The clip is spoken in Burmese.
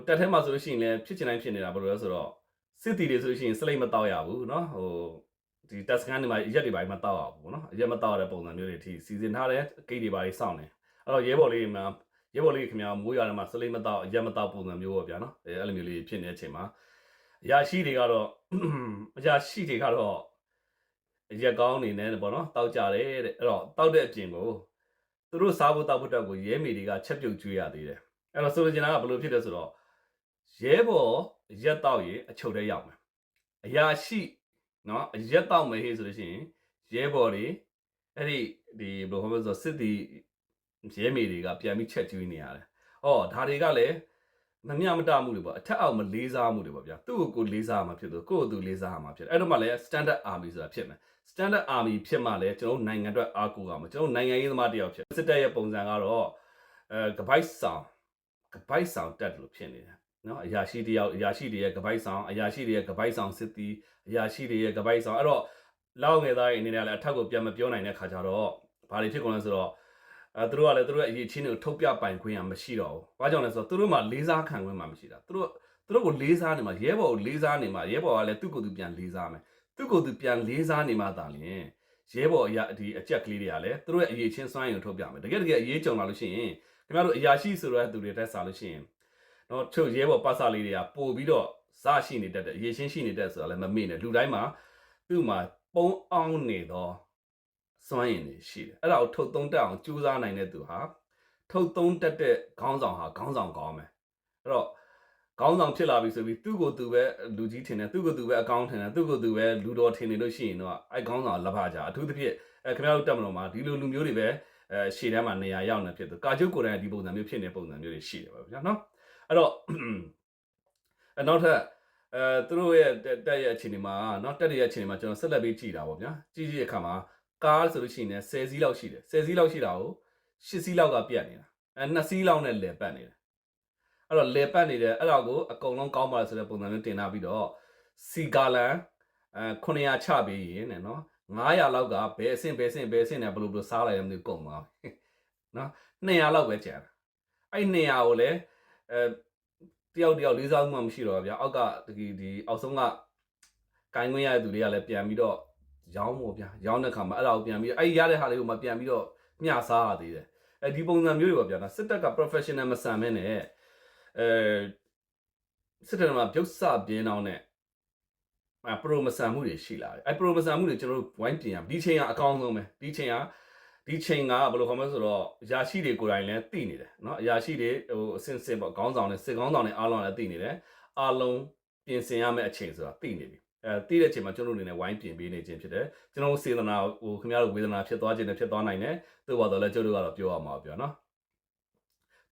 ဟိုတက်ထဲမှာဆိုလို့ရှိရင်လည်းဖြစ်ချင်တိုင်းဖြစ်နေတာဘယ်လိုလဲဆိုတော့စစ်တီတွေဆိုလို့ရှိရင်စလိတ်မတောက်ရဘူးเนาะဟိုဒီတက်စကန်တွေမှာရက်တွေပါမတောက်ရဘူးเนาะရက်မတောက်ရတဲ့ပုံစံမျိုးတွေအထိစီစဉ်ထားတဲ့ဂိတ်တွေပါစောင့်နေအဲ့တော့ရဲဘော်လေးမှာရဲဘော်လေးခင်ဗျာမိုးရွာထဲမှာစလိတ်မတောက်ရက်မတောက်ပုံစံမျိုးပေါ့ဗျာเนาะအဲအဲ့လိုမျိုးလေးဖြစ်နေတဲ့အချိန်မှာအရာရှိတွေကတော့ အရာရှိတွေကတော့ရက်ကောင်းနေနေပေါ့နော်တောက်ကြတယ်တဲ့အဲ့တော့တောက်တဲ့အပြင်ကိုသူတို့စားဖို့တောက်ဖို့အတွက်ကိုရဲမေတွေကချက်ပြုတ်ကျွေးရသေးတယ်အဲ့တော့ဆိုလိုချင်တာကဘယ်လိုဖြစ်လဲဆိုတော့ ရဲဘော်ရက်တောက်ရင်အချုပ်ထဲရောက်မယ်အရာရှိနော်ရက်တောက်မယ်ဟေးဆိုလို့ရှိရင်ရဲဘော်တွေအဲ့ဒီဒီဘယ်လိုဟောမလဲဆိုတော့စစ်တီရဲမေတွေကပြန်ပြီးချက်ကျွေးနေရတယ်။အော်ဒါတွေကလည်းမမျှမတမှုတွေပေါ့အထက်အောက်မလေးစားမှုတွေပေါ့ဗျာသူ့ကိုကိုလေးစားမှာဖြစ်သူကိုယ့်ကိုယ်သူလေးစားမှာဖြစ်အဲ့တော့မှလည်း standard army ဆိုတာဖြစ်မယ် standard army ဖြစ်မှလည်းကျွန်တော်တို့နိုင်ငံအတွက်အားကိုးရမှာကျွန်တော်တို့နိုင်ငံရေးသမားတယောက်ဖြစ်စစ်တပ်ရဲ့ပုံစံကတော့အဲကပိုက်ဆောင်ကပိုက်ဆောင်တက်လို့ဖြစ်နေတယ် နော်အရာရှိတယောက်အရာရှိတွေရဲ့ကပိုက်ဆောင်အရာရှိတွေရဲ့ကပိုက်ဆောင်စစ်တီအရာရှိတွေရဲ့ကပိုက်ဆောင်အဲ့တော့လောက်ငယ်သားရဲ့အနေနဲ့လည်းအထက်ကိုပြန်မပြောနိုင်တဲ့ခါကျတော့ဘာတွေဖြစ်ကုန်လဲဆိုတော့အဲသူတို့ကလည်းသူတို့ရဲ့အရေးချင်းတွေကိုထုတ်ပြပိုင်ခွင့်ရမရှိတော့ဘူး။ဘာကြောင့်လဲဆိုတော့သူတို့မှလေးစားခံခွင့်မှမရှိတာ။သူတို့သူတို့ကိုလေးစားနေမှာရဲဘော်ကိုလေးစားနေမှာရဲဘော်ကလည်းသူ့ကိုယ်သူပြန်လေးစားမယ်။သူ့ကိုယ်သူပြန်လေးစားနေမှသာလျှင်ရဲဘော်အရာဒီအကြက်ကလေးတွေကလည်းသူတို့ရဲ့အရေးချင်းစွမ်းရင်ထုတ်ပြမယ်။တကယ်တကယ်အရေးကြုံလာလို့ရှိရင်ခင်ဗျားတို့အရာရှိဆိုတဲ့သူတွေတက်စားလို့ရှိရင် နော်ချုပ်ရဲဘော်ပတ်စာလေးတွေကပို့ပြီးတော့စရှိနေတတ်တယ်အရေးချင်းရှိနေတတ်ဆိုတာလည်းမမေ့နဲ့လူတိုင်းမှာသူ့မှာပုံအောင်နေတော့စွမ်းရင်တွေရှိတယ်အဲ့ဒါကိုထုတ်သုံးတတ်အောင်ကြိုးစားနိုင်တဲ့သူဟာထုတ်သုံးတတ်တဲ့ခေါင်းဆောင်ဟာခေါင်းဆောင်ကောင်းမယ်အဲ့တော့ခေါင်းဆောင်ဖြစ်လာပြီဆိုပြီးသူ့ကိုယ်သူပဲလူကြီးထင်တယ်သူ့ကိုယ်သူပဲအကောင်းထင်တယ်သူ့ကိုယ်သူပဲလူတော်ထင်နေလို့ရှိရင်တော့အဲ့ခေါင်းဆောင်လက်ဖကြအထူးသဖြင့်အဲခင်ဗျားတို့တက်မလို့မှာဒီလိုလူမျိုးတွေပဲအဲရှေ့ထဲမှာနေရာရောက်နေဖြစ်သူကာကျုပ်ကိုယ်တိုင်ဒီပုံစံမျိုးဖြစ်နေပုံစံမျိုးတွေရှိတယ်ပါဗျာနော် အဲ့တော့အနောက်ထပ်အဲသူတို့ရဲ့တက်ရဲ့အခြေအနေမှာเนาะတက်ရဲ့အခြေအနေမှာကျွန်တော်ဆက်လက်ပြီးကြည်တာပေါ့ဗျာကြည်ကြည့်တဲ့အခါမှာကားဆိုလို့ရှိရင်10စီးလောက်ရှိတယ်10စီးလောက်ရှိတာကို10စီးလောက်ကပြတ်နေတာအဲ2စီးလောက်နဲ့လည်ပတ်နေတယ်အဲ့တော့လည်ပတ်နေတယ်အဲ့တော့ကိုအကုန်လုံးကောင်းပါဆိုတဲ့ပုံစံမျိုးတင်ထားပြီးတော့စီကာလန်အဲ900ချပေးရင်တဲ့နော်900လောက်ကဘယ်အဆင့်ဘယ်အဆင့်ဘယ်အဆင့်နဲ့ဘယ်လိုဘယ်လိုစားလိုက်ရမလဲကုန်သွားပြီနော်200လောက်ပဲကျန်တယ်အဲ့200ကိုလည်း အဲတယောက်တယောက်လေးစားမှုမှမရှိတော့ဗျာအောက်ကဒီဒီအောက်ဆုံးကကိုင်းခွင့်ရတဲ့သူတွေကလည်းပြန်ပြီးတော့ရောင်းဖို့ဗျာရောင်းတဲ့ခါမှာအဲ့ဒါကိုပြန်ပြီးအဲ့ဒီရတဲ့ဟာလေးကိုမှပြန်ပြီးတော့မျှစားရသေးတယ်အဲဒီပုံစံမျိုးတွေပေါ့ဗျာနော်စစ်တပ်က professional မဆန်မဲနဲ့အဲစစ်တပ်မှာပြုတ်စပြင်းအောင်နဲ့အဲပရိုမဆန်မှုတွေရှိလာတယ်အဲပရိုမဆန်မှုတွေကျွန်တော်တို့ဝိုင်းပြင်ရဒီချိန်ကအကောင်းဆုံးပဲဒီချိန်က ဒီချိန်ကဘယ်လိုခေါ်မလဲဆိုတော့အရာရှိတွေကိုယ်တိုင်လည်းသိနေတယ်เนาะအရာရှိတွေဟိုအစင်စင်ပေါ့ခေါင်းဆောင်တွေစစ်ခေါင်းဆောင်တွေအားလုံးလည်းသိနေတယ်အားလုံးပြင်ဆင်ရမယ့်အချိန်ဆိုတာသိနေပြီအဲသိတဲ့အချိန်မှာကျွန်တော်တို့အနေနဲ့ဝိုင်းပြင်ပေးနေခြင်းဖြစ်တယ်ကျွန်တော်တို့စေတနာဟိုခင်ဗျားတို့ဝေဒနာဖြစ်သွားခြင်းနဲ့ဖြစ်သွားနိုင်တယ်သို့ပါတော့လည်းကျွန်တော်တို့ကတော့ပြောရမှာပြောနော်